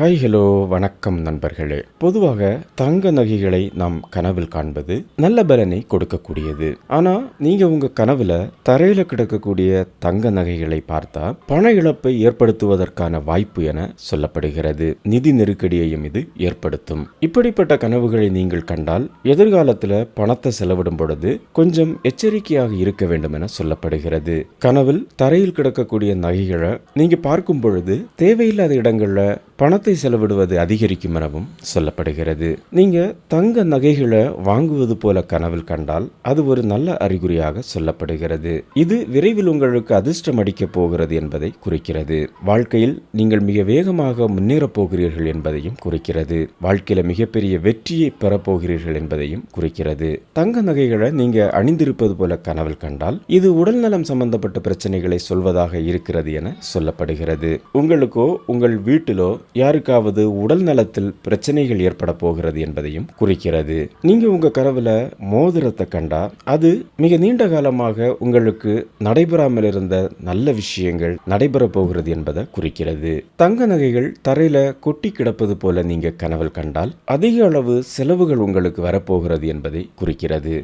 Hi hello வணக்கம் நண்பர்களே. பொதுவாக தங்க நகைகளை நாம் கனவில் காண்பது நல்ல பலனை கொடுக்கக்கூடியது. ஆனா நீங்க உங்க கனவுல தரையில கிடக்கக்கூடிய தங்க நகைகளை பார்த்தா பண இழப்பை ஏற்படுத்துவதற்கான வாய்ப்பு என சொல்லப்படுகிறது. நிதி நெருக்கடியையும் இது ஏற்படுத்தும். இப்படிப்பட்ட கனவுகளை நீங்கள் கண்டால் எதிர்காலத்துல பணத்தை செலவிடும் பொழுது கொஞ்சம் எச்சரிக்கையாக இருக்க வேண்டும் என சொல்லப்படுகிறது. கனவில் தரையில் கிடக்கக்கூடிய நகைகளை நீங்க பார்க்கும் பொழுது தேவையில்லாத இடங்கள்ல பணத்தை செலவிடுவது அதிகரிக்கும் எனவும் சொல்லப்படுகிறது. நீங்க தங்க நகைகளை வாங்குவது போல கனவில் கண்டால் அது ஒரு நல்ல அறிகுறியாக சொல்லப்படுகிறது. இது விரைவில் உங்களுக்கு அதிர்ஷ்டம் அடிக்கப் போகிறது என்பதை குறிக்கிறது. வாழ்க்கையில் நீங்கள் மிக வேகமாக முன்னேறப் போகிறீர்கள் என்பதையும் குறிக்கிறது. வாழ்க்கையில மிகப்பெரிய வெற்றியை பெறப்போகிறீர்கள் என்பதையும் குறிக்கிறது. தங்க நகைகளை நீங்க அணிந்திருப்பது போல கனவில் கண்டால் இது உடல்நலம் சம்பந்தப்பட்ட பிரச்சனைகளை சொல்வதாக இருக்கிறது என சொல்லப்படுகிறது. உங்களுக்கோ உங்கள் வீட்டிலோ யாருக்காவது உடல் நலத்தில் பிரச்சனைகள் ஏற்பட போகிறது என்பதையும் குறிக்கிறது. நீங்க உங்க கனவுல மோதிரத்தை கண்டா அது மிக நீண்ட காலமாக உங்களுக்கு நடைபெறாமல் இருந்த நல்ல விஷயங்கள் நடைபெற போகிறது என்பதை குறிக்கிறது. தங்க நகைகள் தரையில கொட்டி கிடப்பது போல நீங்க கனவில் கண்டால் அதிக அளவு செலவுகள் உங்களுக்கு வரப்போகிறது என்பதை குறிக்கிறது.